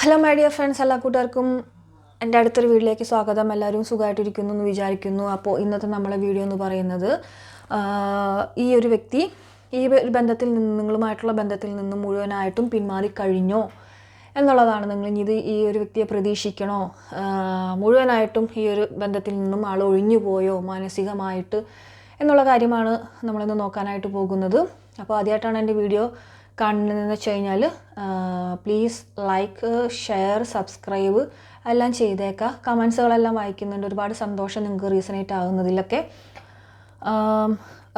Hello my dear friends എല്ലാ കൂട്ടുകാർക്കും എന്റെ അടുത്തൊരു വീഡിയോയിലേക്ക് സ്വാഗതം. എല്ലാവരും സുഖമായിട്ടിരിക്കുന്നു എന്ന് വിചാരിക്കുന്നു. അപ്പോൾ ഇന്നത്തെ നമ്മളെ വീഡിയോ എന്ന് പറയുന്നത് ഈ ഒരു വ്യക്തി ഈ ഒരു ബന്ധത്തിൽ നിന്ന് നിങ്ങളുമായിട്ടുള്ള ബന്ധത്തിൽ നിന്ന് മുഴുവനായിട്ടും പിന്മാറി കഴിഞ്ഞോ എന്നുള്ളതാണ് നിങ്ങൾ ഇത് ഈ ഒരു വ്യക്തിയെ പ്രതീക്ഷിക്കണോ? മുഴുവനായിട്ടും ഈ ഒരു ബന്ധത്തിൽ നിന്നും ആൾ ഒഴിഞ്ഞു പോയോ മാനസികമായിട്ട് എന്നുള്ള കാര്യമാണ് നമ്മളിന്ന് നോക്കാനായിട്ട് പോകുന്നത്. അപ്പോൾ ആദ്യമായിട്ടാണ് എന്റെ വീഡിയോ കാണുന്നതെന്ന് വെച്ച് കഴിഞ്ഞാൽ പ്ലീസ് ലൈക്ക് ഷെയർ സബ്സ്ക്രൈബ് എല്ലാം ചെയ്തേക്കുക കമൻസുകളെല്ലാം വായിക്കുന്നുണ്ട്. ഒരുപാട് സന്തോഷം നിങ്ങൾക്ക് റീസണേറ്റ് ആകുന്നതിലൊക്കെ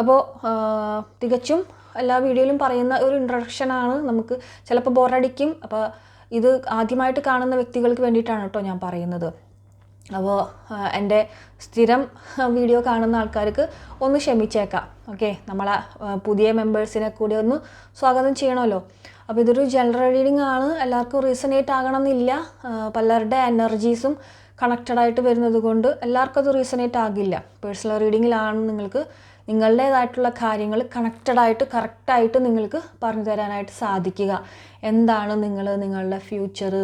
അപ്പോൾ തികച്ചും എല്ലാ വീഡിയോയിലും പറയുന്ന ഒരു ഇൻട്രഡക്ഷനാണ് നമുക്ക് ചിലപ്പോൾ ബോറടിക്കും അപ്പോൾ ഇത് ആദ്യമായിട്ട് കാണുന്ന വ്യക്തികൾക്ക് വേണ്ടിയിട്ടാണ് കേട്ടോ ഞാൻ പറയുന്നത്. അപ്പോൾ എന്റെ സ്ഥിരം വീഡിയോ കാണുന്ന ആൾക്കാർക്ക് ഒന്ന് ക്ഷമിച്ചേക്കാം. ഓക്കെ? നമ്മളെ പുതിയ മെമ്പേഴ്സിനെ കൂടി ഒന്ന് സ്വാഗതം ചെയ്യണമല്ലോ. അപ്പോൾ ഇതൊരു ജനറൽ റീഡിംഗ് ആണ്. എല്ലാവർക്കും റീസണേറ്റ് ആകണം എന്നില്ല പലരുടെ എനർജീസും കണക്റ്റഡ് ആയിട്ട് വരുന്നത് കൊണ്ട് എല്ലാവർക്കും അത് റീസണേറ്റ് ആകില്ല. പേഴ്സണൽ റീഡിങ്ങിലാണ് നിങ്ങൾക്ക് നിങ്ങളുടേതായിട്ടുള്ള കാര്യങ്ങൾ കണക്റ്റഡ് ആയിട്ട് കറക്റ്റായിട്ട് നിങ്ങൾക്ക് പറഞ്ഞു തരാനായിട്ട് സാധിക്കുക. എന്താണ് നിങ്ങൾ നിങ്ങളുടെ ഫ്യൂച്ചർ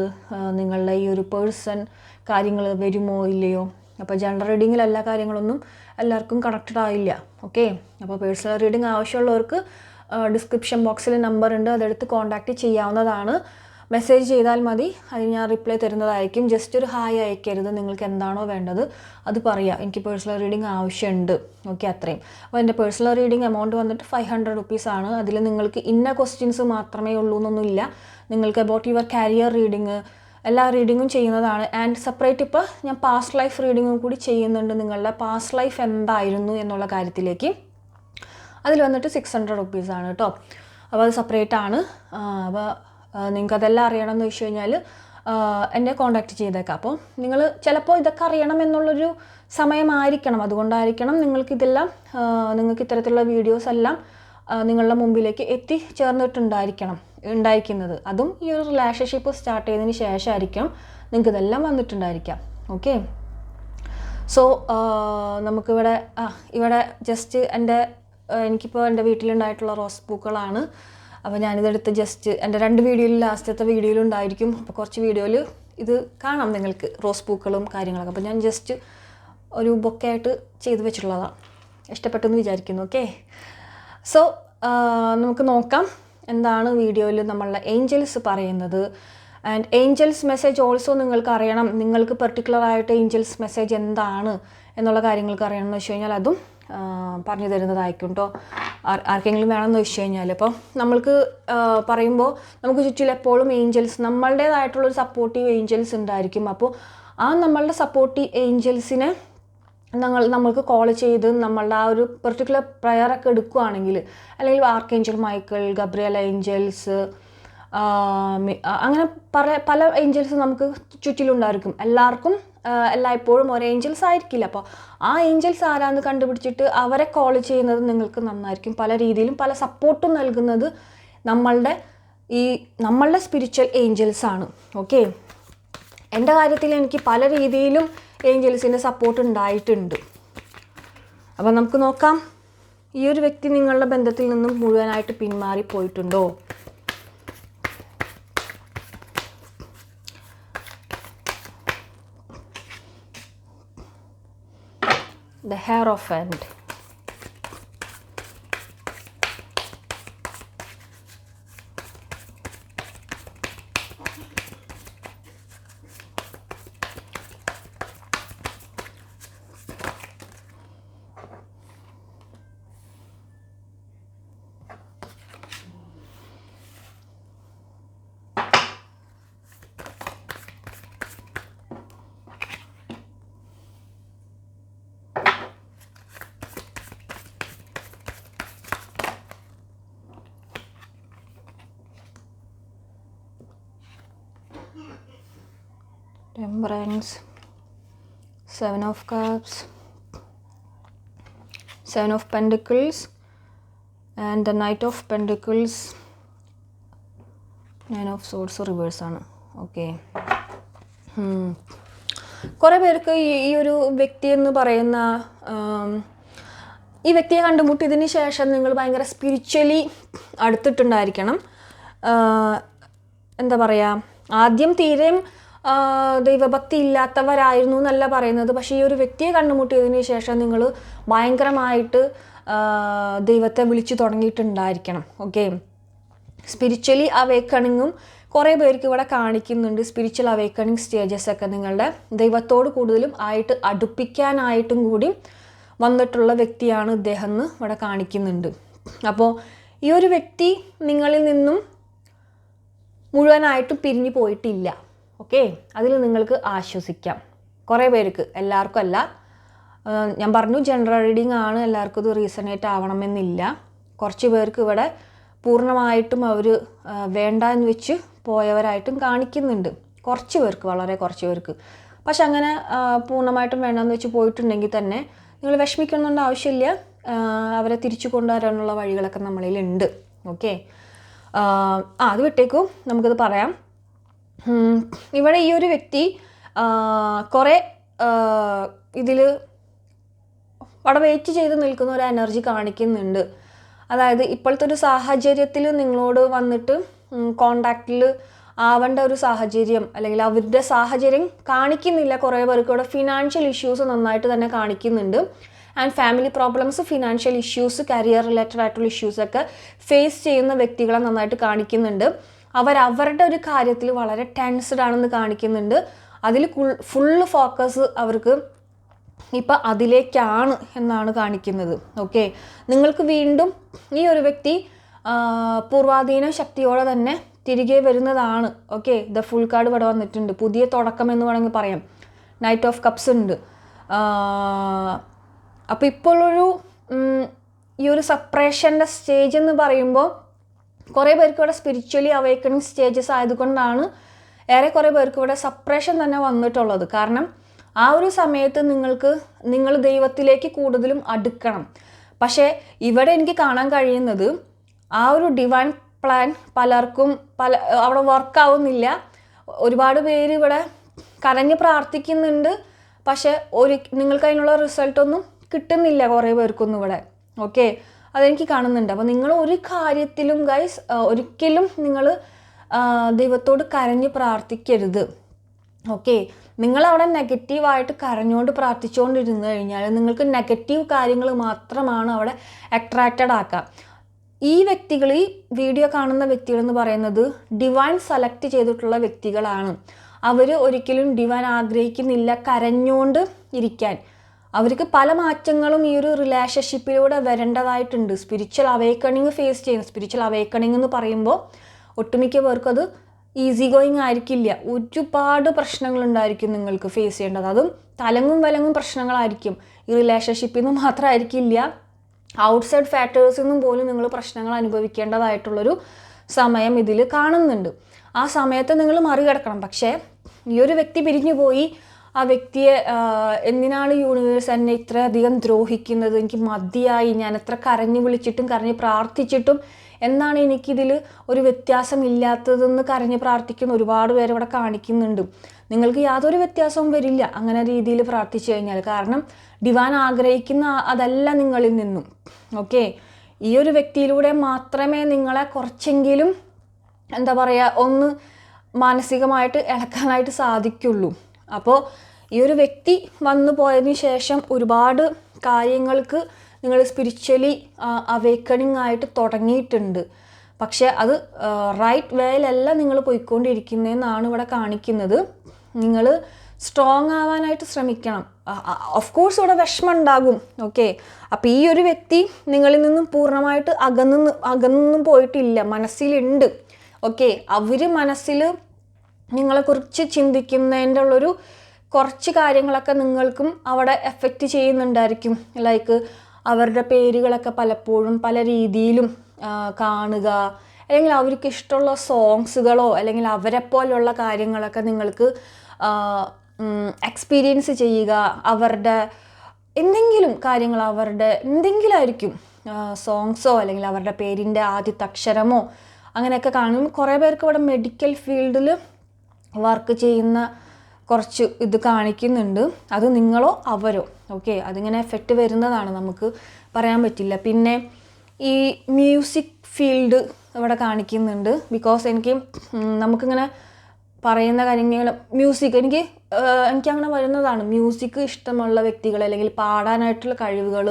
നിങ്ങളുടെ ഈ ഒരു പേഴ്സൺ കാര്യങ്ങൾ വരുമോ ഇല്ലയോ? അപ്പോൾ ജനറൽ റീഡിങ്ങിൽ എല്ലാ കാര്യങ്ങളൊന്നും എല്ലാവർക്കും കണക്റ്റഡ് ആയില്ല. ഓക്കെ അപ്പോൾ പേഴ്സണൽ റീഡിങ് ആവശ്യമുള്ളവർക്ക് ഡിസ്ക്രിപ്ഷൻ ബോക്സിൽ നമ്പർ ഉണ്ട്. അതെടുത്ത് കോൺടാക്റ്റ് ചെയ്യാവുന്നതാണ്. മെസ്സേജ് ചെയ്താൽ മതി. അതിന് ഞാൻ റിപ്ലൈ തരുന്നതായിരിക്കും. ജസ്റ്റ് ഒരു ഹായ് അയക്കരുത്. നിങ്ങൾക്ക് എന്താണോ വേണ്ടത് അത് പറയാം. എനിക്ക് പേഴ്സണൽ റീഡിംഗ് ആവശ്യമുണ്ട്. ഓക്കെ അത്രയും. അപ്പോൾ എന്റെ പേഴ്സണൽ റീഡിംഗ് എമൗണ്ട് വന്നിട്ട് ഫൈവ് ഹൺഡ്രഡ് റുപ്പീസ് ആണ്. അതിൽ നിങ്ങൾക്ക് ഇന്ന ക്വസ്റ്റ്യൻസ് മാത്രമേ ഉള്ളൂ എന്നൊന്നുമില്ല. നിങ്ങൾക്ക് അബൌട്ട് യുവർ കരിയർ റീഡിങ് എല്ലാ റീഡിങ്ങും ചെയ്യുന്നതാണ്. ആൻഡ് സെപ്പറേറ്റ് ഇപ്പോൾ ഞാൻ പാസ്റ്റ് ലൈഫ് റീഡിങ്ങും കൂടി ചെയ്യുന്നുണ്ട്. നിങ്ങളുടെ പാസ്റ്റ് ലൈഫ് എന്തായിരുന്നു എന്നുള്ള കാര്യത്തിലേക്ക്. അതിൽ വന്നിട്ട് സിക്സ് ഹൺഡ്രഡ് റുപ്പീസാണ് കേട്ടോ അപ്പോൾ അത് സെപ്പറേറ്റ് ആണ്. അപ്പോൾ നിങ്ങൾക്ക് അതെല്ലാം അറിയണം എന്ന് വെച്ച് കഴിഞ്ഞാൽ എന്നെ കോണ്ടാക്ട് ചെയ്തേക്കാം. അപ്പോൾ നിങ്ങൾ ചിലപ്പോൾ ഇതൊക്കെ അറിയണം എന്നുള്ളൊരു സമയമായിരിക്കണം. അതുകൊണ്ടായിരിക്കണം നിങ്ങൾക്കിതെല്ലാം നിങ്ങൾക്ക് ഇത്തരത്തിലുള്ള വീഡിയോസ് എല്ലാം നിങ്ങളുടെ മുമ്പിലേക്ക് എത്തിച്ചേർന്നിട്ടുണ്ടായിരിക്കണം ഉണ്ടായിരിക്കുന്നത്. അതും ഈ ഒരു റിലേഷൻഷിപ്പ് സ്റ്റാർട്ട് ചെയ്തതിന് ശേഷമായിരിക്കും നിങ്ങൾക്ക് ഇതെല്ലാം വന്നിട്ടുണ്ടായിരിക്കാം ഓക്കെ സോ നമുക്കിവിടെ ആ ഇവിടെ ജസ്റ്റ് എന്റെ എനിക്കിപ്പോൾ എന്റെ വീട്ടിലുണ്ടായിട്ടുള്ള റോസ് പൂക്കളാണ്. അപ്പോൾ ഞാനിതെടുത്ത് ജസ്റ്റ് എന്റെ രണ്ട് വീഡിയോയിൽ ലാസ്റ്റത്തെ വീഡിയോയിൽ ഉണ്ടായിരിക്കും. അപ്പോൾ കുറച്ച് വീഡിയോയിൽ ഇത് കാണാം നിങ്ങൾക്ക് റോസ് പൂക്കളും കാര്യങ്ങളൊക്കെ. അപ്പോൾ ഞാൻ ജസ്റ്റ് ഒരു ബൊക്കെയായിട്ട് ചെയ്തു വെച്ചിട്ടുള്ളതാണ് ഇഷ്ടപ്പെട്ടെന്ന് വിചാരിക്കുന്നു ഓക്കെ സോ നമുക്ക് നോക്കാം എന്താണ് വീഡിയോയിൽ നമ്മളുടെ ഏഞ്ചൽസ് പറയുന്നത്. ആൻഡ് ഏഞ്ചൽസ് മെസ്സേജ് ഓൾസോ നിങ്ങൾക്ക് അറിയണം. നിങ്ങൾക്ക് പെർട്ടിക്കുലറായിട്ട് ഏഞ്ചൽസ് മെസ്സേജ് എന്താണ് എന്നുള്ള കാര്യങ്ങൾക്ക് അറിയണം എന്ന് വെച്ച് കഴിഞ്ഞാൽ അതും പറഞ്ഞു തരുന്നതായിരിക്കും കേട്ടോ ആർക്കെങ്കിലും വേണമെന്ന് വെച്ച് കഴിഞ്ഞാൽ അപ്പോൾ നമ്മൾക്ക് പറയുമ്പോൾ നമുക്ക് ചുറ്റിൽ എപ്പോഴും ഏഞ്ചൽസ് നമ്മളുടേതായിട്ടുള്ളൊരു സപ്പോർട്ടീവ് ഏഞ്ചൽസ് ഉണ്ടായിരിക്കും. അപ്പോൾ ആ നമ്മളുടെ സപ്പോർട്ടീവ് ഏഞ്ചൽസിനെ ഞങ്ങൾ നമ്മൾക്ക് കോൾ ചെയ്ത് നമ്മളുടെ ആ ഒരു പെർട്ടിക്കുലർ പ്രയറൊക്കെ എടുക്കുകയാണെങ്കിൽ അല്ലെങ്കിൽ ആർക്കേഞ്ചൽ മൈക്കിൾ ഗബ്രിയൽ ഏഞ്ചൽസ് അങ്ങനെ പല പല ഏഞ്ചൽസ് നമുക്ക് ചുറ്റിലുണ്ടായിരിക്കും. എല്ലാവർക്കും എല്ലായ്പ്പോഴും ഒരു ഏഞ്ചൽസ് ആയിരിക്കില്ല. അപ്പോൾ ആ ഏഞ്ചൽസ് ആരാന്ന് കണ്ടുപിടിച്ചിട്ട് അവരെ കോൾ ചെയ്യുന്നത് നിങ്ങൾക്ക് നന്നായിരിക്കും. പല രീതിയിലും പല സപ്പോർട്ടും നൽകുന്നത് നമ്മളുടെ ഈ നമ്മളുടെ സ്പിരിച്വൽ ഏഞ്ചൽസ് ആണ്. ഓക്കെ എന്റെ കാര്യത്തിൽ എനിക്ക് പല രീതിയിലും ഏഞ്ചൽസിന്റെ സപ്പോർട്ട് ഉണ്ടായിട്ടുണ്ട്. അപ്പോൾ നമുക്ക് നോക്കാം. ഈ ഒരു വ്യക്തി നിങ്ങളുടെ ബന്ധത്തിൽ നിന്നും മുഴുവനായിട്ട് പിന്മാറി പോയിട്ടുണ്ടോ hair of end. The seven of and seven of pentacles and the knight of pentacles nine of swords Pentacles, Nine of Swords reverse ആണ്. ഓക്കെ കുറേ പേർക്ക് ഈ ഈ ഒരു വ്യക്തി എന്ന് പറയുന്ന ഈ വ്യക്തിയെ കണ്ടുമുട്ടിയതിന് ശേഷം നിങ്ങൾ ഭയങ്കര സ്പിരിച്വലി അടുത്തിട്ടുണ്ടായിരിക്കണം. എന്താ പറയുക ആദ്യം തീരെയും ദൈവഭക്തി ഇല്ലാത്തവരായിരുന്നു എന്നല്ല പറയുന്നത്. പക്ഷേ ഈ ഒരു വ്യക്തിയെ കണ്ടുമുട്ടിയതിന് ശേഷം നിങ്ങൾ ഭയങ്കരമായിട്ട് ദൈവത്തെ വിളിച്ചു തുടങ്ങിയിട്ടുണ്ടായിരിക്കണം. ഓക്കെ? സ്പിരിച്വലി അവേക്കണിങ്ങും കുറേ പേർക്ക് ഇവിടെ കാണിക്കുന്നുണ്ട്. സ്പിരിച്വൽ അവേക്കണിങ് സ്റ്റേജസ് ഒക്കെ നിങ്ങളുടെ ദൈവത്തോട് കൂടുതലും ആയിട്ട് അടുപ്പിക്കാനായിട്ടും കൂടി വന്നിട്ടുള്ള വ്യക്തിയാണ് ഇദ്ദേഹം എന്ന് ഇവിടെ കാണിക്കുന്നുണ്ട്. അപ്പോൾ ഈ ഒരു വ്യക്തി നിങ്ങളിൽ നിന്നും മുഴുവനായിട്ടും പിരിഞ്ഞു പോയിട്ടില്ല. ഓക്കെ? അതിൽ നിങ്ങൾക്ക് ആശ്വസിക്കാം. കുറേ പേർക്ക് എല്ലാവർക്കും അല്ല. ഞാൻ പറഞ്ഞു ജനറൽ റീഡിംഗ് ആണ്. എല്ലാവർക്കും ഇത് റീസണേറ്റ് ആവണമെന്നില്ല. കുറച്ച് പേർക്ക് ഇവിടെ പൂർണമായിട്ടും അവർ വേണ്ട എന്ന് വെച്ച് പോയവരായിട്ടും കാണിക്കുന്നുണ്ട്. കുറച്ച് പേർക്ക് വളരെ കുറച്ച് പേർക്ക്. പക്ഷെ അങ്ങനെ പൂർണമായിട്ടും വേണ്ടെന്ന് വെച്ച് പോയിട്ടുണ്ടെങ്കിൽ തന്നെ നിങ്ങൾ വിഷമിക്കണമെന്ന ആവശ്യമില്ല. അവരെ തിരിച്ചു കൊണ്ടുവരാനുള്ള വഴികളൊക്കെ നമ്മളിലുണ്ട്. ഓക്കെ? ആ അത് വിട്ടേക്കും. നമുക്കത് പറയാം. ഇവിടെ ഈ ഒരു വ്യക്തി കുറേ ഇതിൽ അവിടെ വെയിറ്റ് ചെയ്ത് നിൽക്കുന്ന ഒരു എനർജി കാണിക്കുന്നുണ്ട്. അതായത് ഇപ്പോഴത്തെ ഒരു സാഹചര്യത്തിൽ നിങ്ങളോട് വന്നിട്ട് കോണ്ടാക്റ്റിൽ ആവേണ്ട ഒരു സാഹചര്യം അല്ലെങ്കിൽ അവരുടെ സാഹചര്യം കാണിക്കുന്നില്ല. കുറേ പേർക്ക് ഇവിടെ ഫിനാൻഷ്യൽ ഇഷ്യൂസ് നന്നായിട്ട് തന്നെ കാണിക്കുന്നുണ്ട്. And family problems financial issues career related ആയിട്ടുള്ള ഇഷ്യൂസൊക്കെ ഫേസ് ചെയ്യുന്ന വ്യക്തികളെ നന്നായിട്ട് കാണിക്കുന്നുണ്ട്. അവർ അവരുടെ ഒരു കാര്യത്തിൽ വളരെ ടെൻസ്ഡ് ആണെന്ന് കാണിക്കുന്നുണ്ട്. അതിൽ ഫുള്ള് ഫോക്കസ് അവർക്ക് ഇപ്പം അതിലേക്കാണ് എന്നാണ് കാണിക്കുന്നത്. ഓക്കെ നിങ്ങൾക്ക് വീണ്ടും ഈ ഒരു വ്യക്തി പൂർവാധീന ശക്തിയോടെ തന്നെ തിരികെ വരുന്നതാണ്. ഓക്കെ ദ ഫുൾ കാർഡ് ഇവിടെ വന്നിട്ടുണ്ട്. പുതിയ തുടക്കം എന്ന് വേണമെങ്കിൽ പറയാം. നൈറ്റ് ഓഫ് കപ്സ് ഉണ്ട്. അപ്പോൾ ഇപ്പോഴൊരു ഈ ഒരു സപ്രേഷന്റെ സ്റ്റേജ് എന്ന് പറയുമ്പോൾ കുറേ പേർക്ക് ഇവിടെ സ്പിരിച്വലി അവേക്കണിങ് സ്റ്റേജസ് ആയതുകൊണ്ടാണ് ഏറെ കുറേ പേർക്ക് ഇവിടെ സപ്രേഷൻ തന്നെ വന്നിട്ടുള്ളത്. കാരണം ആ ഒരു സമയത്ത് നിങ്ങൾക്ക് നിങ്ങൾ ദൈവത്തിലേക്ക് കൂടുതലും അടുക്കണം. പക്ഷേ ഇവിടെ എനിക്ക് കാണാൻ കഴിയുന്നത് ആ ഒരു ഡിവൈൻ പ്ലാൻ പലർക്കും പല അവിടെ വർക്കാവുന്നില്ല ഒരുപാട് പേര് ഇവിടെ കരഞ്ഞ് പ്രാർത്ഥിക്കുന്നുണ്ട്. പക്ഷേ ഒരു നിങ്ങൾക്ക് അതിനുള്ള റിസൾട്ടൊന്നും കിട്ടുന്നില്ല കുറേ പേർക്കൊന്നും ഇവിടെ. ഓക്കെ അതെനിക്ക് കാണുന്നുണ്ട്. അപ്പോൾ നിങ്ങൾ ഒരു കാര്യത്തിലും ഗൈസ് ഒരിക്കലും നിങ്ങൾ ദൈവത്തോട് കരഞ്ഞ് പ്രാർത്ഥിക്കരുത്. ഓക്കെ നിങ്ങൾ അവിടെ നെഗറ്റീവായിട്ട് കരഞ്ഞുകൊണ്ട് പ്രാർത്ഥിച്ചുകൊണ്ടിരുന്നു കഴിഞ്ഞാൽ നിങ്ങൾക്ക് നെഗറ്റീവ് കാര്യങ്ങൾ മാത്രമാണ് അവിടെ അട്രാക്റ്റഡ് ആക്കുക ഈ വ്യക്തികൾ ഈ വീഡിയോ കാണുന്ന വ്യക്തികളെന്ന് പറയുന്നത് ഡിവൈൻ സെലക്ട് ചെയ്തിട്ടുള്ള വ്യക്തികളാണ്. അവർ ഒരിക്കലും ഡിവൈൻ ആഗ്രഹിക്കുന്നില്ല കരഞ്ഞുകൊണ്ട് ഇരിക്കാൻ. അവർക്ക് പല മാറ്റങ്ങളും ഈ ഒരു റിലേഷൻഷിപ്പിലൂടെ വരേണ്ടതായിട്ടുണ്ട്. സ്പിരിച്വൽ അവേക്കണിങ് ഫേസ് ചെയ്യുന്നു. സ്പിരിച്വൽ അവേക്കണിങ് എന്ന് പറയുമ്പോൾ ഒട്ടുമിക്ക പേർക്കും അത് ഈസി ഗോയിങ് ആയിരിക്കില്ല. ഒരുപാട് പ്രശ്നങ്ങളുണ്ടായിരിക്കും നിങ്ങൾക്ക് ഫേസ് ചെയ്യേണ്ടത്. അതും തലങ്ങും വലങ്ങും പ്രശ്നങ്ങളായിരിക്കും. ഈ റിലേഷൻഷിപ്പിൽ നിന്ന് മാത്രമായിരിക്കില്ല ഔട്ട്സൈഡ് ഫാക്ടേഴ്സിൽ നിന്നും പോലും നിങ്ങൾ പ്രശ്നങ്ങൾ അനുഭവിക്കേണ്ടതായിട്ടുള്ളൊരു സമയം ഇതിൽ കാണുന്നുണ്ട്. ആ സമയത്ത് നിങ്ങൾ മറികടക്കണം. പക്ഷേ ഈ ഒരു വ്യക്തി പിരിഞ്ഞു പോയി ആ വ്യക്തിയെ എന്തിനാണ് യൂണിവേഴ്സ് എന്നെ ഇത്രയധികം ദ്രോഹിക്കുന്നത്? എനിക്ക് മതിയായി ഞാൻ എത്ര കരഞ്ഞു വിളിച്ചിട്ടും കരഞ്ഞ് പ്രാർത്ഥിച്ചിട്ടും എന്നാണ് എനിക്കിതിൽ ഒരു വ്യത്യാസം ഇല്ലാത്തതെന്ന് കരഞ്ഞ് പ്രാർത്ഥിക്കുന്ന ഒരുപാട് പേര് ഇവിടെ കാണിക്കുന്നുണ്ട്. നിങ്ങൾക്ക് യാതൊരു വ്യത്യാസവും വരില്ല അങ്ങനെ രീതിയിൽ പ്രാർത്ഥിച്ചു കഴിഞ്ഞാൽ കാരണം ഡിവാൻ ആഗ്രഹിക്കുന്ന അതല്ല നിങ്ങളിൽ നിന്നും. ഓക്കെ? ഈ ഒരു വ്യക്തിയിലൂടെ മാത്രമേ നിങ്ങളെ കുറച്ചെങ്കിലും എന്താ പറയുക ഒന്ന് മാനസികമായിട്ട് ഇളക്കാനായിട്ട് സാധിക്കുള്ളൂ. അപ്പോൾ ഈ ഒരു വ്യക്തി വന്നു പോയതിന് ശേഷം ഒരുപാട് കാര്യങ്ങൾക്ക് നിങ്ങൾ സ്പിരിച്വലി അവേക്കണിങ് ആയിട്ട് തുടങ്ങിയിട്ടുണ്ട്. പക്ഷേ അത് റൈറ്റ് വേയിലല്ല നിങ്ങൾ പോയിക്കൊണ്ടിരിക്കുന്നതെന്നാണ് ഇവിടെ കാണിക്കുന്നത്. നിങ്ങൾ സ്ട്രോങ് ആവാനായിട്ട് ശ്രമിക്കണം. ഓഫ് കോഴ്സ് ഇവിടെ വിഷമം ഉണ്ടാകും ഓക്കെ അപ്പോൾ ഈ ഒരു വ്യക്തി നിങ്ങളിൽ നിന്നും പൂർണമായിട്ട് അകന്നു അകന്നൊന്നും പോയിട്ടില്ല. മനസ്സിലുണ്ട് ഓക്കെ അവർ മനസ്സിൽ നിങ്ങളെക്കുറിച്ച് ചിന്തിക്കുന്നതിന്റെ ഉള്ളൊരു കുറച്ച് കാര്യങ്ങളൊക്കെ നിങ്ങൾക്കും അവിടെ എഫക്റ്റ് ചെയ്യുന്നുണ്ടായിരിക്കും. ലൈക്ക് അവരുടെ പേരുകളൊക്കെ പലപ്പോഴും പല രീതിയിലും കാണുക. അല്ലെങ്കിൽ അവർക്ക് ഇഷ്ടമുള്ള സോങ്സുകളോ അല്ലെങ്കിൽ അവരെ പോലുള്ള കാര്യങ്ങളൊക്കെ നിങ്ങൾക്ക് എക്സ്പീരിയൻസ് ചെയ്യുക. അവരുടെ എന്തെങ്കിലും കാര്യങ്ങൾ അവരുടെ എന്തെങ്കിലും ആയിരിക്കും സോങ്സോ അല്ലെങ്കിൽ അവരുടെ പേരിന്റെ ആദ്യത്തെ അക്ഷരമോ അങ്ങനെയൊക്കെ കാണും. കുറേ പേർക്ക് ഇവിടെ മെഡിക്കൽ ഫീൽഡിൽ വർക്ക് ചെയ്യുന്ന കുറച്ച് ഇത് കാണിക്കുന്നുണ്ട്. അത് നിങ്ങളോ അവരോ. ഓക്കെ അതിങ്ങനെ എഫക്റ്റ് വരുന്നതാണ് നമുക്ക് പറയാൻ പറ്റില്ല. പിന്നെ ഈ മ്യൂസിക് ഫീൽഡ് ഇവിടെ കാണിക്കുന്നുണ്ട്. ബിക്കോസ് എനിക്ക് നമുക്കിങ്ങനെ പറയുന്ന കാര്യങ്ങൾ മ്യൂസിക് എനിക്ക് എനിക്കങ്ങനെ വരുന്നതാണ്. മ്യൂസിക് ഇഷ്ടമുള്ള വ്യക്തികൾ അല്ലെങ്കിൽ പാടാനായിട്ടുള്ള കഴിവുകൾ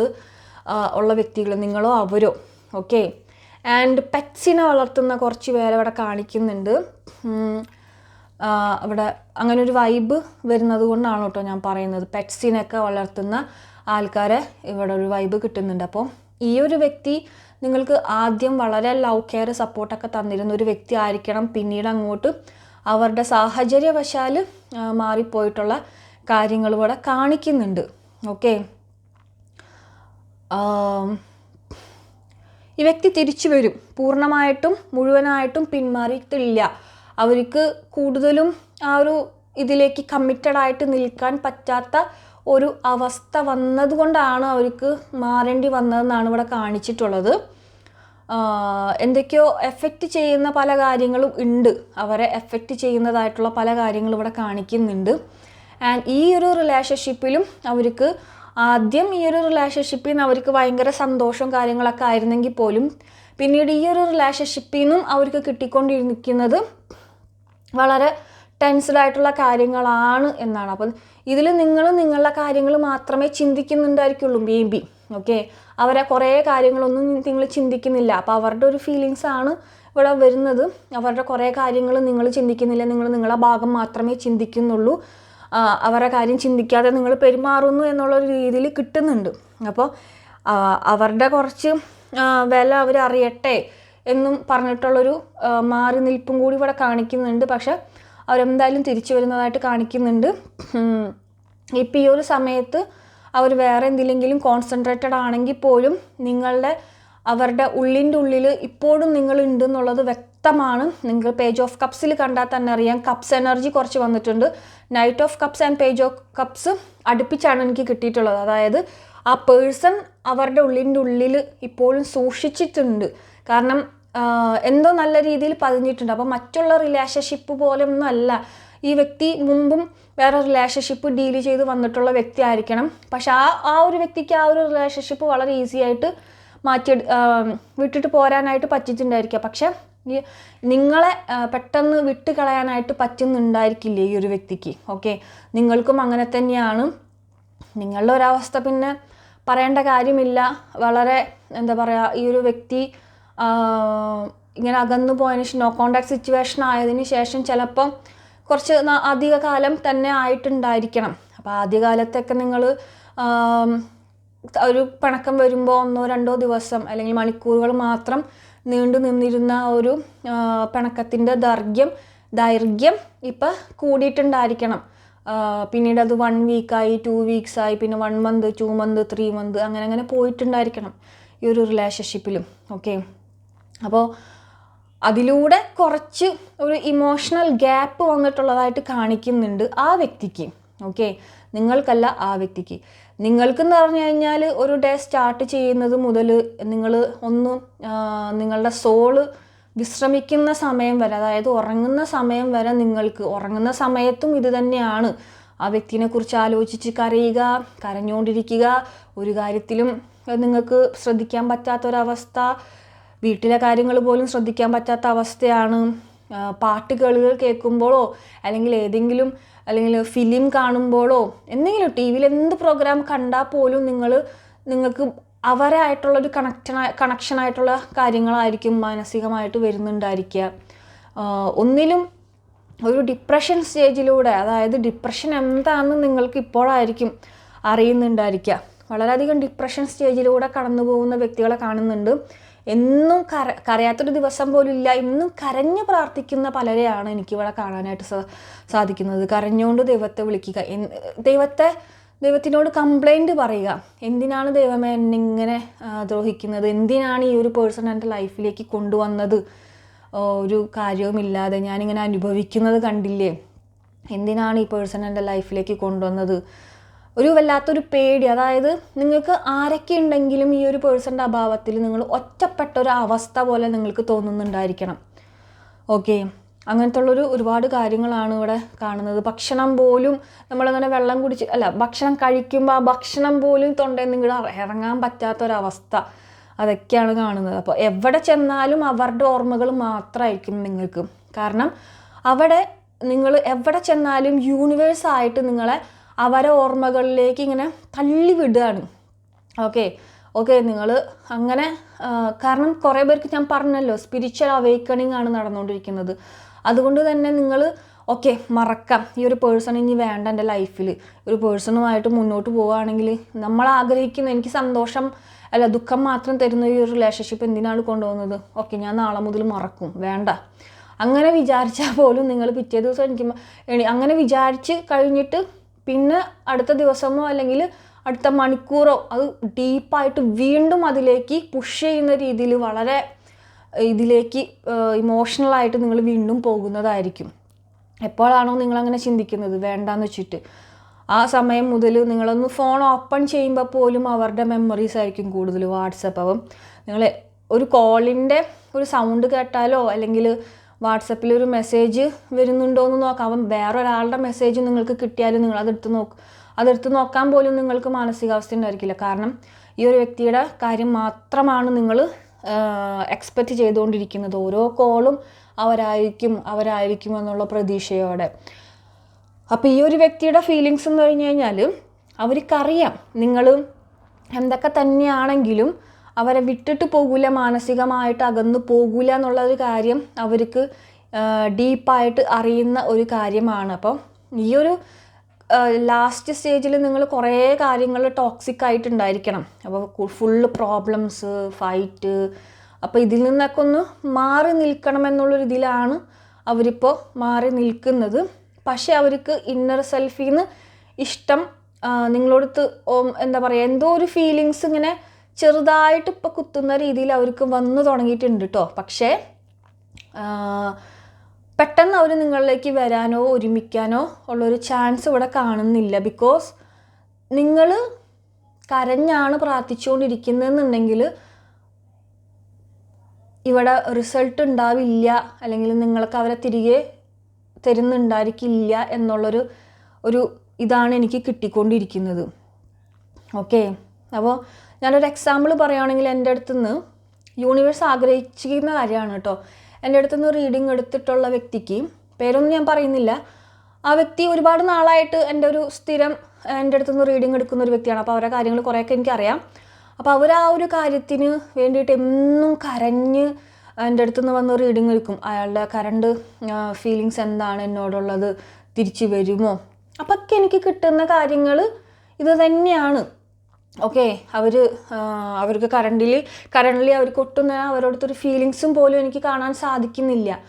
ഉള്ള വ്യക്തികൾ നിങ്ങളോ അവരോ. ഓക്കെ ആൻഡ് പെറ്റ്സിനെ വളർത്തുന്ന കുറച്ച് പേരെ ഇവിടെ കാണിക്കുന്നുണ്ട്. അവിടെ അങ്ങനെ ഒരു വൈബ് വരുന്നത് കൊണ്ടാണ് കേട്ടോ ഞാൻ പറയുന്നത്. പെറ്റ്സിനൊക്കെ വളർത്തുന്ന ആൾക്കാരെ ഇവിടെ ഒരു വൈബ് കിട്ടുന്നുണ്ട്. അപ്പോൾ ഈ ഒരു വ്യക്തി നിങ്ങൾക്ക് ആദ്യം വളരെ ലവ് കെയർ സപ്പോർട്ടൊക്കെ തന്നിരുന്ന ഒരു വ്യക്തി ആയിരിക്കണം. പിന്നീട് അങ്ങോട്ട് അവരുടെ സാഹചര്യവശാൽ മാറിപ്പോയിട്ടുള്ള കാര്യങ്ങൾ ഇവിടെ കാണിക്കുന്നുണ്ട്. ഓക്കെ ഈ വ്യക്തി തിരിച്ചു വരും. പൂർണമായിട്ടും മുഴുവനായിട്ടും പിന്മാറിയിട്ടില്ല. അവർക്ക് കൂടുതലും ആ ഒരു ഇതിലേക്ക് കമ്മിറ്റഡ് ആയിട്ട് നിൽക്കാൻ പറ്റാത്ത ഒരു അവസ്ഥ വന്നതുകൊണ്ടാണ് അവർക്ക് മാറേണ്ടി വന്നതെന്നാണ് ഇവിടെ കാണിച്ചിട്ടുള്ളത്. എന്തൊക്കെയോ എഫക്റ്റ് ചെയ്യുന്ന പല കാര്യങ്ങളും ഉണ്ട്. അവരെ എഫക്റ്റ് ചെയ്യുന്നതായിട്ടുള്ള പല കാര്യങ്ങളും ഇവിടെ കാണിക്കുന്നുണ്ട്. ആൻഡ് ഈ ഒരു റിലേഷൻഷിപ്പിലും അവർക്ക് ആദ്യം ഈ ഒരു റിലേഷൻഷിപ്പിൽ നിന്ന് അവർക്ക് ഭയങ്കര സന്തോഷവും കാര്യങ്ങളൊക്കെ ആയിരുന്നെങ്കിൽ പോലും പിന്നീട് ഈ ഒരു റിലേഷൻഷിപ്പിൽ നിന്നും അവർക്ക് കിട്ടിക്കൊണ്ടിരിക്കുന്നത് വളരെ ടെൻസ്ഡ് ആയിട്ടുള്ള കാര്യങ്ങളാണ് എന്നാണ്. അപ്പം ഇതിൽ നിങ്ങൾ നിങ്ങളുടെ കാര്യങ്ങൾ മാത്രമേ ചിന്തിക്കുന്നുണ്ടായിരിക്കുള്ളൂ മേ ബി ഓക്കെ അവരെ കുറേ കാര്യങ്ങളൊന്നും നിങ്ങൾ ചിന്തിക്കുന്നില്ല. അപ്പോൾ അവരുടെ ഒരു ഫീലിങ്സ് ആണ് ഇവിടെ വരുന്നത്. അവരുടെ കുറേ കാര്യങ്ങൾ നിങ്ങൾ ചിന്തിക്കുന്നില്ല. നിങ്ങൾ നിങ്ങളുടെ ഭാഗം മാത്രമേ ചിന്തിക്കുന്നുള്ളൂ. അവരുടെ കാര്യം ചിന്തിക്കാതെ നിങ്ങൾ പെരുമാറുന്നു എന്നുള്ളൊരു രീതിയിൽ കിട്ടുന്നുണ്ട്. അപ്പോൾ അവരുടെ കുറച്ച് വില അവർ അറിയട്ടെ. എന്നും പറഞ്ഞിട്ടുള്ളൊരു മാറി നിൽപ്പും കൂടി ഇവിടെ കാണിക്കുന്നുണ്ട്. പക്ഷെ അവരെന്തായാലും തിരിച്ചു വരുന്നതായിട്ട് കാണിക്കുന്നുണ്ട്. ഇപ്പം ഈ ഒരു സമയത്ത് അവർ വേറെ എന്തിലെങ്കിലും കോൺസെൻട്രേറ്റഡ് ആണെങ്കിൽ പോലും നിങ്ങളുടെ അവരുടെ ഉള്ളിന്റെ ഉള്ളിൽ ഇപ്പോഴും നിങ്ങൾ ഉണ്ട് എന്നുള്ളത് വ്യക്തമാണ്. നിങ്ങൾ പേജ് ഓഫ് കപ്സിൽ കണ്ടാൽ തന്നെ അറിയാം. കപ്സ് എനർജി കുറച്ച് വന്നിട്ടുണ്ട്. Knight of cups and page of cups അടുപ്പിച്ചാണ് എനിക്ക് കിട്ടിയിട്ടുള്ളത്. അതായത് ആ പേഴ്സൺ അവരുടെ ഉള്ളിന്റെ ഉള്ളിൽ ഇപ്പോഴും സൂക്ഷിച്ചിട്ടുണ്ട്. കാരണം എന്തോ നല്ല രീതിയിൽ പതിഞ്ഞിട്ടുണ്ട്. അപ്പോൾ മറ്റുള്ള റിലേഷൻഷിപ്പ് പോലെ ഒന്നും അല്ല. ഈ വ്യക്തി മുമ്പും വേറെ റിലേഷൻഷിപ്പ് ഡീൽ ചെയ്ത് വന്നിട്ടുള്ള വ്യക്തി ആയിരിക്കണം. പക്ഷെ ആ ആ ഒരു വ്യക്തിക്ക് ആ ഒരു റിലേഷൻഷിപ്പ് വളരെ ഈസി ആയിട്ട് മാറ്റി വിട്ടിട്ട് പോരാനായിട്ട് പറ്റിയിട്ടുണ്ടായിരിക്കുക പക്ഷെ നിങ്ങളെ പെട്ടെന്ന് വിട്ട് കളയാനായിട്ട് പറ്റുന്നുണ്ടായിരിക്കില്ല ഈ ഒരു വ്യക്തിക്ക്? ഓക്കെ? നിങ്ങൾക്കും അങ്ങനെ തന്നെയാണ്. നിങ്ങളുടെ ഒരവസ്ഥ പിന്നെ പറയേണ്ട കാര്യമില്ല. വളരെ എന്താ പറയുക ഈ ഒരു വ്യക്തി ഇങ്ങനെ അകന്നു പോയതിന് ശേഷം നോ കോണ്ടാക്ട് സിറ്റുവേഷൻ ആയതിനു ശേഷം ചിലപ്പം കുറച്ച് അധിക കാലം തന്നെ ആയിട്ടുണ്ടായിരിക്കണം. അപ്പോൾ ആദ്യകാലത്തൊക്കെ നിങ്ങൾ ഒരു പിണക്കം വരുമ്പോൾ ഒന്നോ രണ്ടോ ദിവസം അല്ലെങ്കിൽ മണിക്കൂറുകൾ മാത്രം നീണ്ടു നിന്നിരുന്ന ഒരു പിണക്കത്തിന്റെ ദൈർഘ്യം ദൈർഘ്യം ഇപ്പം കൂടിയിട്ടുണ്ടായിരിക്കണം. പിന്നീട് അത് വൺ വീക്കായി ടു വീക്സായി പിന്നെ one month two month three month അങ്ങനെ അങ്ങനെ പോയിട്ടുണ്ടായിരിക്കണം ഈ ഒരു റിലേഷൻഷിപ്പിലും ഓക്കെ അപ്പോൾ അതിലൂടെ കുറച്ച് ഒരു ഇമോഷണൽ ഗ്യാപ്പ് വന്നിട്ടുള്ളതായിട്ട് കാണിക്കുന്നുണ്ട് ആ വ്യക്തിക്ക്. ഓക്കെ നിങ്ങൾക്കല്ല ആ വ്യക്തിക്ക്. നിങ്ങൾക്കെന്ന് പറഞ്ഞു കഴിഞ്ഞാൽ ഒരു ഡേ സ്റ്റാർട്ട് ചെയ്യുന്നത് മുതൽ നിങ്ങൾ ഒന്ന് നിങ്ങളുടെ സോൾ വിശ്രമിക്കുന്ന സമയം വരെ അതായത് ഉറങ്ങുന്ന സമയം വരെ നിങ്ങൾക്ക് ഉറങ്ങുന്ന സമയത്തും ഇത് തന്നെയാണ്. ആ വ്യക്തിനെ കുറിച്ച് ആലോചിച്ച് കരയുക കരഞ്ഞുകൊണ്ടിരിക്കുക ഒരു കാര്യത്തിലും നിങ്ങൾക്ക് ശ്രദ്ധിക്കാൻ പറ്റാത്തൊരവസ്ഥ വീട്ടിലെ കാര്യങ്ങൾ പോലും ശ്രദ്ധിക്കാൻ പറ്റാത്ത അവസ്ഥയാണ്. പാട്ടുകൾ കേൾക്കുമ്പോഴോ അല്ലെങ്കിൽ ഏതെങ്കിലും അല്ലെങ്കിൽ ഫിലിം കാണുമ്പോഴോ എന്തെങ്കിലും ടി വിയിൽ എന്ത് പ്രോഗ്രാം കണ്ടാൽ പോലും നിങ്ങൾ നിങ്ങൾക്ക് അവരായിട്ടുള്ളൊരു കണക്ഷൻ കണക്ഷനായിട്ടുള്ള കാര്യങ്ങളായിരിക്കും മാനസികമായിട്ട് വരുന്നുണ്ടായിരിക്കുക. ഒന്നിലും ഒരു ഡിപ്രഷൻ സ്റ്റേജിലൂടെ അതായത് ഡിപ്രഷൻ എന്താണെന്ന് നിങ്ങൾക്ക് ഇപ്പോഴായിരിക്കും അറിയുന്നുണ്ടായിരിക്കുക. വളരെയധികം ഡിപ്രഷൻ സ്റ്റേജിലൂടെ കടന്നു പോകുന്ന വ്യക്തികളെ കാണുന്നുണ്ട്. എന്നും കര കരയാത്തൊരു ദിവസം പോലും ഇല്ല. എന്നും കരഞ്ഞു പ്രാർത്ഥിക്കുന്ന പലരെയാണ് എനിക്കിവിടെ കാണാനായിട്ട് സാധിക്കുന്നത്. കരഞ്ഞുകൊണ്ട് ദൈവത്തെ വിളിക്കുക. ദൈവത്തെ ദൈവത്തിനോട് കംപ്ലൈന്റ് പറയുക. എന്തിനാണ് ദൈവമേ എന്നെ ഇങ്ങനെ ദ്രോഹിക്കുന്നത്? എന്തിനാണ് ഈ ഒരു പേഴ്സൺ എന്റെ ലൈഫിലേക്ക് കൊണ്ടുവന്നത്? ഒരു കാര്യവുമില്ലാതെ ഞാനിങ്ങനെ അനുഭവിക്കുന്നത് കണ്ടില്ലേ? എന്തിനാണ് ഈ പേഴ്സൺ എന്റെ ലൈഫിലേക്ക് കൊണ്ടുവന്നത്? ഒരു വല്ലാത്തൊരു പേടി. അതായത് നിങ്ങൾക്ക് ആരൊക്കെ ഉണ്ടെങ്കിലും ഈ ഒരു പേഴ്സന്റെ അഭാവത്തിൽ നിങ്ങൾ ഒറ്റപ്പെട്ട ഒരു അവസ്ഥ പോലെ നിങ്ങൾക്ക് തോന്നുന്നുണ്ടായിരിക്കണം. ഓക്കെ. അങ്ങനത്തെ ഉള്ളൊരു ഒരുപാട് കാര്യങ്ങളാണ് ഇവിടെ കാണുന്നത്. ഭക്ഷണം പോലും നമ്മളങ്ങനെ വെള്ളം കുടിച്ച് അല്ല ഭക്ഷണം കഴിക്കുമ്പോൾ ആ ഭക്ഷണം പോലും തൊണ്ടയിൽ നിങ്ങൾ ഇറങ്ങാൻ പറ്റാത്തൊരവസ്ഥ. അതൊക്കെയാണ് കാണുന്നത്. അപ്പോൾ എവിടെ ചെന്നാലും അവരുടെ ഓർമ്മകൾ മാത്രമായിരിക്കും നിങ്ങൾക്ക്. കാരണം അവിടെ നിങ്ങൾ എവിടെ ചെന്നാലും യൂണിവേഴ്സായിട്ട് നിങ്ങളെ അവരെ ഓർമ്മകളിലേക്ക് ഇങ്ങനെ തള്ളി വിടുകയാണ്. ഓക്കെ ഓക്കെ നിങ്ങൾ അങ്ങനെ കാരണം കുറേ പേർക്ക് ഞാൻ പറഞ്ഞല്ലോ സ്പിരിച്വൽ അവേക്കണിങ് ആണ് നടന്നുകൊണ്ടിരിക്കുന്നത്. അതുകൊണ്ട് തന്നെ നിങ്ങൾ ഓക്കെ മറക്കാം. ഈ ഒരു പേഴ്സൺ ഇനി വേണ്ട എന്റെ ലൈഫിൽ ഒരു പേഴ്സണുമായിട്ട് മുന്നോട്ട് പോവുകയാണെങ്കിൽ നമ്മൾ ആഗ്രഹിക്കുന്ന എനിക്ക് സന്തോഷം അല്ല ദുഃഖം മാത്രം തരുന്ന ഈ ഒരു റിലേഷൻഷിപ്പ് എന്തിനാണ് കൊണ്ടുപോകുന്നത്? ഓക്കെ ഞാൻ നാളെ മുതൽ മറക്കും. വേണ്ട. അങ്ങനെ വിചാരിച്ചാൽ പോലും നിങ്ങൾ പിറ്റേ ദിവസം എനിക്ക് അങ്ങനെ വിചാരിച്ച് കഴിഞ്ഞിട്ട് പിന്നെ അടുത്ത ദിവസമോ അല്ലെങ്കിൽ അടുത്ത മണിക്കൂറോ അത് ഡീപ്പായിട്ട് വീണ്ടും അതിലേക്ക് പുഷ് ചെയ്യുന്ന രീതിയിൽ വളരെ ഇതിലേക്ക് ഇമോഷണലായിട്ട് നിങ്ങൾ വീണ്ടും പോകുന്നതായിരിക്കും. എപ്പോഴാണോ നിങ്ങളങ്ങനെ ചിന്തിക്കുന്നത് വേണ്ടാന്ന് വെച്ചിട്ട്. ആ സമയം മുതൽ നിങ്ങളൊന്ന് ഫോൺ ഓപ്പൺ ചെയ്യുമ്പോൾ പോലും അവരുടെ മെമ്മറീസ് ആയിരിക്കും കൂടുതൽ. വാട്സപ്പ് അപ്പം നിങ്ങൾ ഒരു കോളിന്റെ ഒരു സൗണ്ട് കേട്ടാലോ അല്ലെങ്കിൽ വാട്സപ്പിൽ ഒരു മെസ്സേജ് വരുന്നുണ്ടോ എന്ന് നോക്കാം. അപ്പം വേറൊരാളുടെ മെസ്സേജ് നിങ്ങൾക്ക് കിട്ടിയാലും നിങ്ങൾ അതെടുത്ത് നോക്ക്. അതെടുത്ത് നോക്കാൻ പോലും നിങ്ങൾക്ക് മാനസികാവസ്ഥ ഉണ്ടായിരിക്കില്ല. കാരണം ഈ ഒരു വ്യക്തിയുടെ കാര്യം മാത്രമാണ് നിങ്ങൾ എക്സ്പെക്റ്റ് ചെയ്തുകൊണ്ടിരിക്കുന്നത്. ഓരോ കോളും അവരായിരിക്കും അവരായിരിക്കും എന്നുള്ള പ്രതീക്ഷയോടെ. അപ്പോൾ ഈ ഒരു വ്യക്തിയുടെ ഫീലിങ്സ് എന്ന് പറഞ്ഞു കഴിഞ്ഞാൽ അവർക്കറിയാം നിങ്ങൾ എന്തൊക്കെ തന്നെയാണെങ്കിലും അവരെ വിട്ടിട്ട് പോകില്ല മാനസികമായിട്ട് അകന്നു പോകില്ല എന്നുള്ള ഒരു കാര്യം അവർക്ക് ഡീപ്പായിട്ട് അറിയുന്ന ഒരു കാര്യമാണ്. അപ്പം ഈ ഒരു ലാസ്റ്റ് സ്റ്റേജിൽ നിങ്ങൾ കുറേ കാര്യങ്ങൾ ടോക്സിക് ആയിട്ടുണ്ടായിരിക്കണം. അപ്പോൾ ഫുള്ള് പ്രോബ്ലംസ് ഫൈറ്റ് അപ്പോൾ ഇതിൽ നിന്നൊക്കെ ഒന്ന് മാറി നിൽക്കണം എന്നുള്ളൊരു ഇതിലാണ് അവരിപ്പോൾ മാറി നിൽക്കുന്നത്. പക്ഷേ അവർക്ക് ഇന്നർ സെൽഫിൽ നിന്ന് ഇഷ്ടം നിങ്ങളോടത്ത് എന്താ പറയുക എന്തോ ഒരു ഫീലിങ്സ് ഇങ്ങനെ ചെറുതായിട്ട് ഇപ്പോൾ കുത്തുന്ന രീതിയിൽ അവർക്ക് വന്നു തുടങ്ങിയിട്ടുണ്ട് കേട്ടോ പക്ഷേ പെട്ടെന്ന് അവർ നിങ്ങളിലേക്ക് വരാനോ ഒരുമിക്കാനോ ഉള്ളൊരു ചാൻസ് ഇവിടെ കാണുന്നില്ല. ബിക്കോസ് നിങ്ങൾ കരഞ്ഞാണ് പ്രാർത്ഥിച്ചുകൊണ്ടിരിക്കുന്നതെന്നുണ്ടെങ്കിൽ ഇവിടെ റിസൾട്ട് ഉണ്ടാവില്ല. അല്ലെങ്കിൽ നിങ്ങൾക്ക് അവരെ തിരികെ തരുന്നുണ്ടായിരിക്കില്ല എന്നുള്ളൊരു ഒരു ഇതാണ് എനിക്ക് കിട്ടിക്കൊണ്ടിരിക്കുന്നത്. ഓക്കെ അപ്പോൾ ഞാനൊരു എക്സാമ്പിൾ പറയുകയാണെങ്കിൽ എന്റെ അടുത്തുനിന്ന് യൂണിവേഴ്സ് ആഗ്രഹിച്ചിരിക്കുന്ന കാര്യമാണ് കേട്ടോ. എന്റെ അടുത്തുനിന്ന് റീഡിങ് എടുത്തിട്ടുള്ള വ്യക്തിക്ക് പേരൊന്നും ഞാൻ പറയുന്നില്ല ആ വ്യക്തി ഒരുപാട് നാളായിട്ട് എന്റെ ഒരു സ്ഥിരം എന്റെ അടുത്തുനിന്ന് റീഡിങ് എടുക്കുന്ന ഒരു വ്യക്തിയാണ്. അപ്പോൾ അവരുടെ കാര്യങ്ങൾ കുറേയൊക്കെ എനിക്കറിയാം. അപ്പോൾ അവർ ആ ഒരു കാര്യത്തിന് വേണ്ടിയിട്ട് എന്നും കരഞ്ഞ് എന്റെ അടുത്ത് നിന്ന് വന്ന് റീഡിങ് എടുക്കും. അയാളുടെ കറണ്ട് ഫീലിങ്സ് എന്താണ് എന്നോടുള്ളത് തിരിച്ചു വരുമോ? അപ്പൊക്കെ എനിക്ക് കിട്ടുന്ന കാര്യങ്ങൾ ഇത് തന്നെയാണ്. ഓക്കെ അവർ അവർക്ക് കറണ്ടിൽ കറണ്ടിൽ അവർക്ക് ഒട്ടും അവരോടത്തൊരു ഫീലിങ്സും പോലും എനിക്ക് കാണാൻ സാധിക്കുന്നില്ല.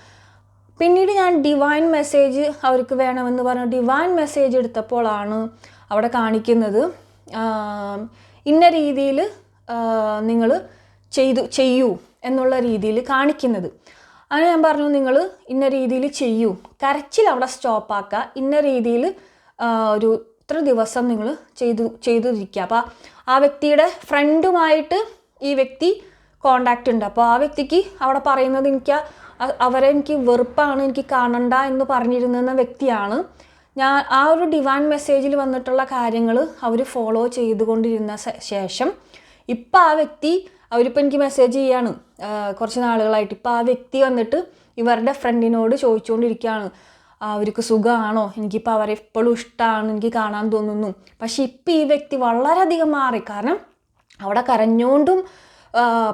പിന്നീട് ഞാൻ ഡിവൈൻ മെസ്സേജ് അവർക്ക് വേണമെന്ന് പറഞ്ഞു. ഡിവൈൻ മെസ്സേജ് എടുത്തപ്പോഴാണ് അവിടെ കാണിക്കുന്നത് ഇന്ന രീതിയിൽ നിങ്ങൾ ചെയ്തു ചെയ്യൂ എന്നുള്ള രീതിയിൽ കാണിക്കുന്നത്. അങ്ങനെ ഞാൻ പറഞ്ഞു നിങ്ങൾ ഇന്ന രീതിയിൽ ചെയ്യൂ. കരച്ചിൽ അവിടെ സ്റ്റോപ്പാക്കുക ഇന്ന രീതിയിൽ ഒരു ഇത്ര ദിവസം നിങ്ങൾ ചെയ്തു ചെയ്തിരിക്കുക അപ്പോൾ ആ വ്യക്തിയുടെ ഫ്രണ്ടുമായിട്ട് ഈ വ്യക്തി കോണ്ടാക്റ്റ് ഉണ്ട്. അപ്പോൾ ആ വ്യക്തിക്ക് അവിടെ പറയുന്നത് എനിക്ക് അവരെ എനിക്ക് വെറുപ്പാണ് എനിക്ക് കാണണ്ട എന്ന് പറഞ്ഞിരുന്ന വ്യക്തിയാണ്. ഞാൻ ആ ഒരു ഡിവാൻ മെസ്സേജിൽ വന്നിട്ടുള്ള കാര്യങ്ങൾ അവർ ഫോളോ ചെയ്തുകൊണ്ടിരുന്ന ശേഷം ഇപ്പം ആ വ്യക്തി അവരിപ്പോൾ എനിക്ക് മെസ്സേജ് ചെയ്യാണ്. കുറച്ച് നാളുകളായിട്ട്. ഇപ്പം ആ വ്യക്തി വന്നിട്ട് ഇവരുടെ ഫ്രണ്ടിനോട് ചോദിച്ചുകൊണ്ടിരിക്കുകയാണ് അവർക്ക് സുഖമാണോ എനിക്കിപ്പോൾ അവരെ എപ്പോഴും ഇഷ്ടമാണ് എനിക്ക് കാണാൻ തോന്നുന്നു. പക്ഷെ ഇപ്പം ഈ വ്യക്തി വളരെയധികം മാറി. കാരണം അവിടെ കരഞ്ഞുകൊണ്ടും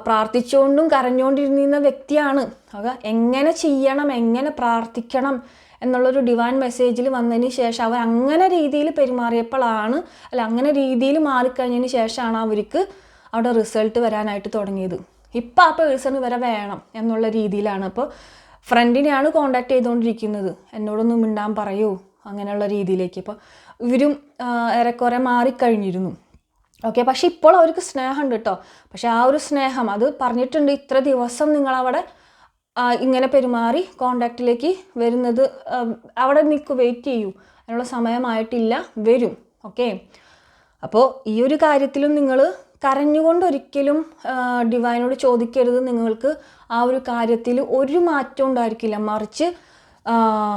പ്രാർത്ഥിച്ചുകൊണ്ടും കരഞ്ഞുകൊണ്ടിരുന്ന വ്യക്തിയാണ്. അത് എങ്ങനെ ചെയ്യണം എങ്ങനെ പ്രാർത്ഥിക്കണം എന്നുള്ളൊരു ഡിവൈൻ മെസ്സേജിൽ വന്നതിന് ശേഷം അവർ അങ്ങനെ രീതിയിൽ പെരുമാറിയപ്പോഴാണ് അല്ല അങ്ങനെ രീതിയിൽ മാറിക്കഴിഞ്ഞതിന് ശേഷമാണ് അവർക്ക് അവിടെ റിസൾട്ട് വരാനായിട്ട് തുടങ്ങിയത്. ഇപ്പം ആ പേഴ്സൺ വരെ വേണം എന്നുള്ള രീതിയിലാണ്. അപ്പോൾ ഫ്രണ്ടിനെയാണ് കോണ്ടാക്ട് ചെയ്തുകൊണ്ടിരിക്കുന്നത്. എന്നോടൊന്നും മിണ്ടാൻ പറയൂ. അങ്ങനെയുള്ള രീതിയിലേക്ക്. ഇപ്പോൾ ഇവരും ഏറെക്കുറെ മാറിക്കഴിഞ്ഞിരുന്നു. ഓക്കെ പക്ഷെ ഇപ്പോൾ അവർക്ക് സ്നേഹമുണ്ട് കേട്ടോ പക്ഷെ ആ ഒരു സ്നേഹം അത് പറഞ്ഞിട്ടുണ്ട് ഇത്ര ദിവസം നിങ്ങളവിടെ ഇങ്ങനെ പെരുമാറി കോണ്ടാക്റ്റിലേക്ക് വരുന്നത് അവിടെ നിൽക്ക് വെയിറ്റ് ചെയ്യൂ. അതിനുള്ള സമയമായിട്ടില്ല വരും. ഓക്കെ അപ്പോൾ ഈ ഒരു കാര്യത്തിലും നിങ്ങൾ കരഞ്ഞുകൊണ്ട് ഒരിക്കലും ആ, ഡിവൈനോട് ചോദിക്കരുത്. നിങ്ങൾക്ക് ആ ഒരു കാര്യത്തിൽ ഒരു മാറ്റം ഉണ്ടായിരിക്കില്ല. മറിച്ച്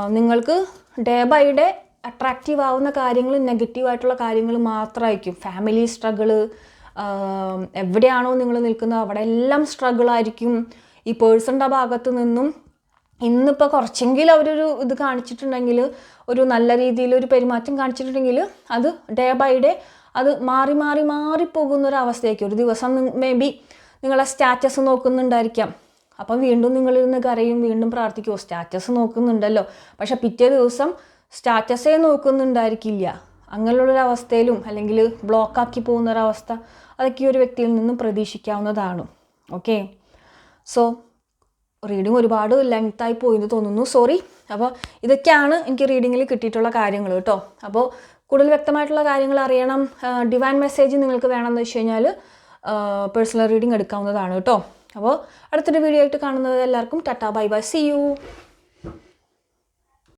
നിങ്ങൾക്ക് ഡേ ബൈ ഡേ അട്രാക്റ്റീവ് ആവുന്ന കാര്യങ്ങൾ നെഗറ്റീവായിട്ടുള്ള കാര്യങ്ങൾ മാത്രമായിരിക്കും. ഫാമിലി സ്ട്രഗിൾ എവിടെയാണോ നിങ്ങൾ നിൽക്കുന്നത് അവിടെ എല്ലാം സ്ട്രഗിൾ ആയിരിക്കും. ഈ പേഴ്സണിന്റെ ഭാഗത്തു നിന്നും ഇന്നിപ്പോൾ കുറച്ചെങ്കിലും അവരൊരു ഇത് കാണിച്ചിട്ടുണ്ടെങ്കിൽ ഒരു നല്ല രീതിയിൽ ഒരു പെരുമാറ്റം കാണിച്ചിട്ടുണ്ടെങ്കിൽ അത് ഡേ ബൈ ഡേ അത് മാറി മാറി മാറി പോകുന്ന ഒരു അവസ്ഥയായിരിക്കും ഒരു ദിവസം മേ ബി നിങ്ങളെ സ്റ്റാറ്റസ് നോക്കുന്നുണ്ടായിരിക്കാം. അപ്പം വീണ്ടും നിങ്ങളിരുന്ന് കരയും വീണ്ടും പ്രാർത്ഥിക്കുമോ സ്റ്റാറ്റസ് നോക്കുന്നുണ്ടല്ലോ. പക്ഷെ പിറ്റേ ദിവസം സ്റ്റാറ്റസേ നോക്കുന്നുണ്ടായിരിക്കില്ല. അങ്ങനെയുള്ളൊരവസ്ഥയിലും അല്ലെങ്കിൽ ബ്ലോക്കാക്കി പോകുന്ന ഒരവസ്ഥ അതൊക്കെ ഒരു വ്യക്തിയിൽ നിന്നും പ്രതീക്ഷിക്കാവുന്നതാണ്. ഓക്കെ സോ റീഡിങ് ഒരുപാട് ലെങ്തായി പോയി എന്ന് തോന്നുന്നു. സോറി അപ്പോൾ ഇതൊക്കെയാണ് എനിക്ക് റീഡിങ്ങിൽ കിട്ടിയിട്ടുള്ള കാര്യങ്ങൾ കേട്ടോ അപ്പോൾ കൂടുതൽ വ്യക്തമായിട്ടുള്ള കാര്യങ്ങൾ അറിയണം. ഡിവൈൻ മെസ്സേജ് നിങ്ങൾക്ക് വേണമെന്ന് വെച്ച് കഴിഞ്ഞാൽ പേഴ്സണൽ റീഡിംഗ് എടുക്കാവുന്നതാണ് കേട്ടോ. അപ്പോൾ അടുത്തൊരു വീഡിയോ ആയിട്ട് കാണുന്നത് എല്ലാവർക്കും. Tata bye bye. See you